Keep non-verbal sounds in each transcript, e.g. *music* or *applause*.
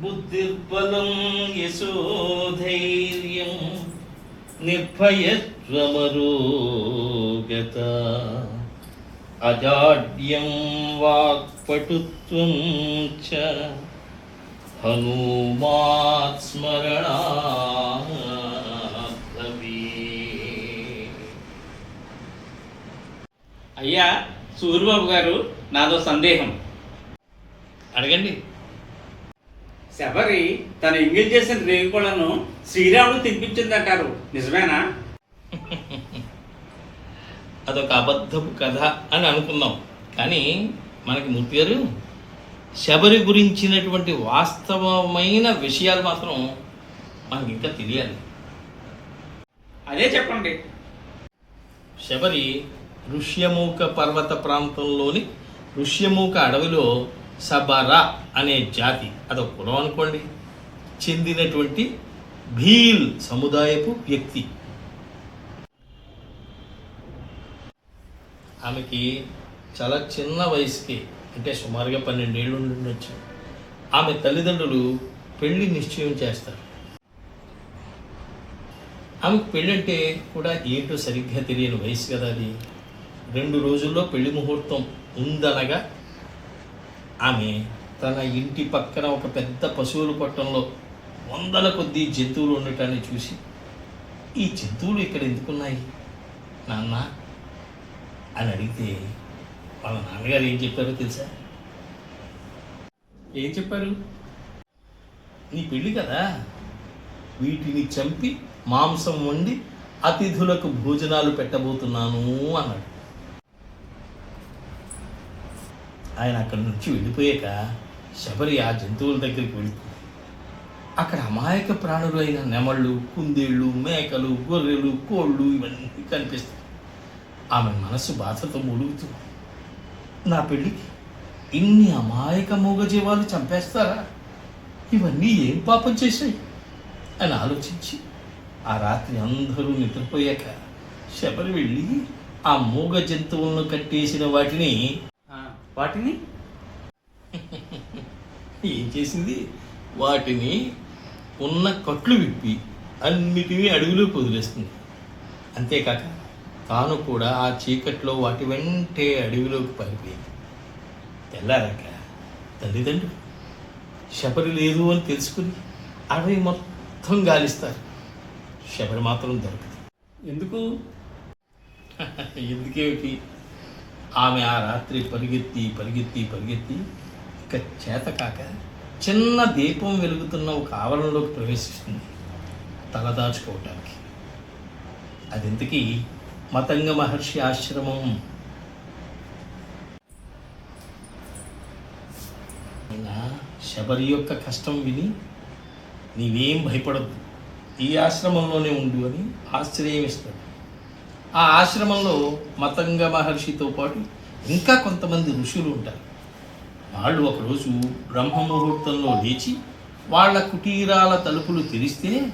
బుద్ధిర్బలం యశోధైర్యం నిర్భయత్వమరోగత అజాడ్యం వాక్పటుత్వం చ హనుమాత్ అయ్యా సూర్యబాబు గారు నాదో సందేహం. అడగండి. శబరి తన ఎంగిల్ చేసిన రేగుపళ్ళను శ్రీరాముడు తినిపించిందంటారు. నిజమేనా? *laughs* అదొక అబద్ధపు కథ అని అనుకుందాం. కానీ మనకి మూర్తి గారు శబరి గురించినటువంటి వాస్తవమైన విషయాలు మాత్రం మనకి ఇంకా తెలియాలి. అదే చెప్పండి. శబరి ఋష్యమూక పర్వత ప్రాంతంలోని ఋష్యమూక అడవిలో సబరా అనే జాతి అదొక కులం అనుకోండి. చెందినటువంటి భీల్ సముదాయపు వ్యక్తి. ఆమెకి చాలా చిన్న వయసుకి అంటే సుమారుగా పన్నెండేళ్ళు ఉండొచ్చు ఆమె తల్లిదండ్రులు పెళ్ళి నిశ్చయం చేస్తారు. ఆమెకు పెళ్ళంటే కూడా ఏంటో సరిగ్గా తెలియని వయసు కదా అది. రెండు రోజుల్లో పెళ్ళి ముహూర్తం ఉందనగా ఆమె తన ఇంటి పక్కన ఒక పెద్ద పశువుల పట్టణంలో వందల కొద్ది జంతువులు ఉండటాన్ని చూసి ఈ జంతువులు ఇక్కడ ఎందుకున్నాయి? నాన్న అని అడిగితే వాళ్ళ నాన్నగారు ఏం చెప్పారో తెలుసా? ఏం చెప్పారు? నీ పెళ్ళి కదా. వీటిని చంపి మాంసం వండి అతిథులకు భోజనాలు పెట్టబోతున్నాను అన్నాడు. ఆయన అక్కడి నుంచి వెళ్ళిపోయాక శబరి ఆ జంతువుల దగ్గరికి వెళ్తుంది అక్కడ అమాయక ప్రాణులు అయిన నెమళ్ళు కుందేళ్ళు మేకలు గొర్రెలు కోళ్ళు ఇవన్నీ కనిపిస్తాయి. ఆమె మనసు బాధతో ములుగుతుంది. నా పెళ్ళికి ఇన్ని అమాయక మూగజీవాలు చంపేస్తారా? ఇవన్నీ ఏం పాపం చేశాయి? అని ఆలోచించి ఆ రాత్రి అందరూ నిద్రపోయాక శబరి వెళ్ళి ఆ మూగ జంతువులను కట్టేసిన వాటిని వాటిని? ఏం చేసింది? వాటిని ఉన్న కట్లు విప్పి అన్నిటినీ అడుగులోకి వదిలేస్తుంది అంతేకాక తాను కూడా ఆ చీకట్లో వాటి వెంటే అడవిలోకి పారిపోయింది తెల్లారాక తల్లిదండ్రులు శబరి లేదు అని తెలుసుకుని అడవి మొత్తం గాలిస్తారు. శబరి మాత్రం దొరకదు. ఎందుకు? *laughs* ఎందుకేమిటి? ఆమె ఆ రాత్రి పరిగెత్తి పరిగెత్తి పరిగెత్తి ఇక చేతకాక చిన్న దీపం వెలుగుతున్న ఒక ఆవరణలోకి ప్రవేశిస్తుంది. తలదాచుకోవటానికి అదింతకీ మతంగ మహర్షి ఆశ్రమం. శబరి యొక్క కష్టం విని నీవేం భయపడద్దు. ఈ ఆశ్రమంలోనే ఉండు అని ఆశ్రయం ఇస్తాడు ఆ ఆశ్రమంలో మతంగ మహర్షితో పాటు ఇంకా కొంతమంది ఋషులు ఉంటారు. వాళ్ళు ఒకరోజు బ్రహ్మ ముహూర్తంలో లేచి వాళ్ళ కుటీరాల తలుపులు తెరిస్తే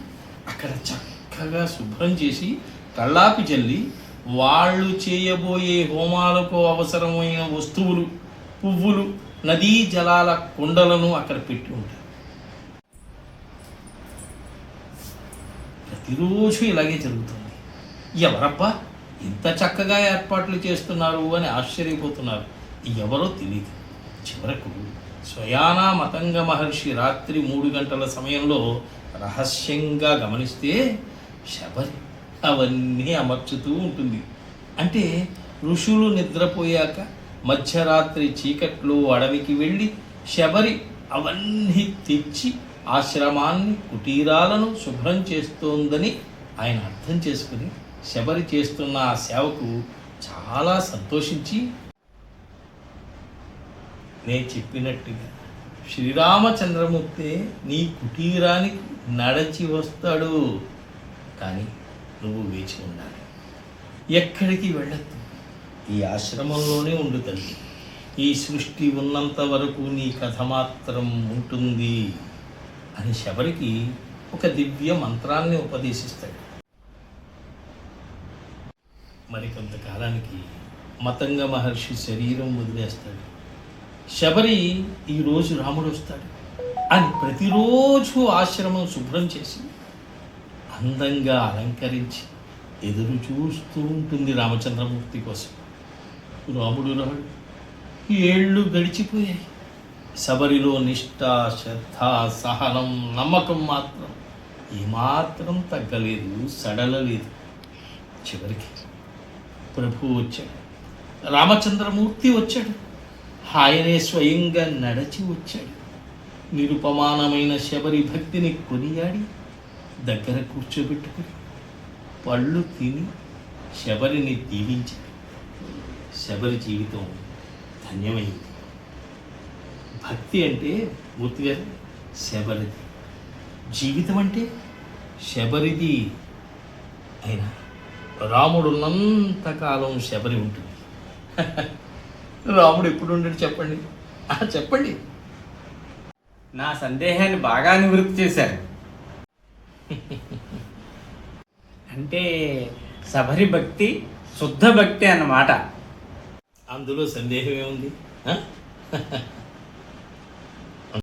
అక్కడ చక్కగా శుభ్రం చేసి కళ్ళాపి జల్లి వాళ్ళు చేయబోయే హోమాలకు అవసరమైన వస్తువులు పువ్వులు నదీ జలాల కుండలను అక్కడ పెట్టి ఉంటారు. ప్రతిరోజు ఇలాగే జరుగుతుంది. ఎవరబ్బా? ఇంత చక్కగా ఏర్పాట్లు చేస్తున్నారు అని ఆశ్చర్యపోతున్నారు. ఎవరో తెలియదు చివరకు స్వయానా మతంగ మహర్షి రాత్రి మూడు గంటల సమయంలో రహస్యంగా గమనిస్తే శబరి అవన్నీ అమర్చుతూ ఉంటుంది. అంటే ఋషులు నిద్రపోయాక మధ్యరాత్రి చీకట్లో అడవికి వెళ్ళి శబరి అవన్నీ తెచ్చి ఆశ్రమాన్ని కుటీరాలను శుభ్రం చేస్తోందని ఆయన అర్థం చేసుకుని శబరి చేస్తున్న ఆ సేవకు చాలా సంతోషించి నేను చెప్పినట్టుగా శ్రీరామచంద్రమూర్తి నీ కుటీరానికి నడచి వస్తాడు. కానీ నువ్వు వేచి ఉండాలి. ఎక్కడికి వెళ్ళద్దు. ఈ ఆశ్రమంలోనే ఉండు తల్లి. ఈ సృష్టి ఉన్నంత వరకు నీ కథ మాత్రం ఉంటుంది అని శబరికి ఒక దివ్య మంత్రాన్ని ఉపదేశిస్తాడు. మరి కొంతకాలానికి మతంగ మహర్షి శరీరం వదిలేస్తాడు. శబరి ఈరోజు రాముడు వస్తాడు. అని ప్రతిరోజు ఆశ్రమం శుభ్రం చేసి అందంగా అలంకరించి ఎదురు చూస్తూ ఉంటుంది రామచంద్రమూర్తి కోసం. రాముడు రాడు. ఏళ్ళు గడిచిపోయాయి. శబరిలో నిష్ఠ శ్రద్ధ సహనం నమ్మకం మాత్రం ఏమాత్రం తగ్గలేదు సడలలేదు. చివరికి ప్రభు వచ్చాడు రామచంద్రమూర్తి వచ్చాడు. ఆయనే స్వయంగా నడచి వచ్చాడు. నిరుపమానమైన శబరి భక్తిని కొనియాడి దగ్గర కూర్చోబెట్టుకుని పళ్ళు తిని శబరిని దీవించాడు శబరి జీవితం ధన్యమైంది. భక్తి అంటే మూర్తిగారు శబరిది. జీవితం అంటే శబరిది అయినా రాముడు ఉన్నంతకాలం శబరి ఉంటుంది. రాముడు ఎప్పుడు ఉండడు చెప్పండి చెప్పండి. నా సందేహాన్ని బాగా నివృత్తి చేశారు. అంటే శబరి భక్తి శుద్ధ భక్తి అన్నమాట. అందులో సందేహం ఏముంది?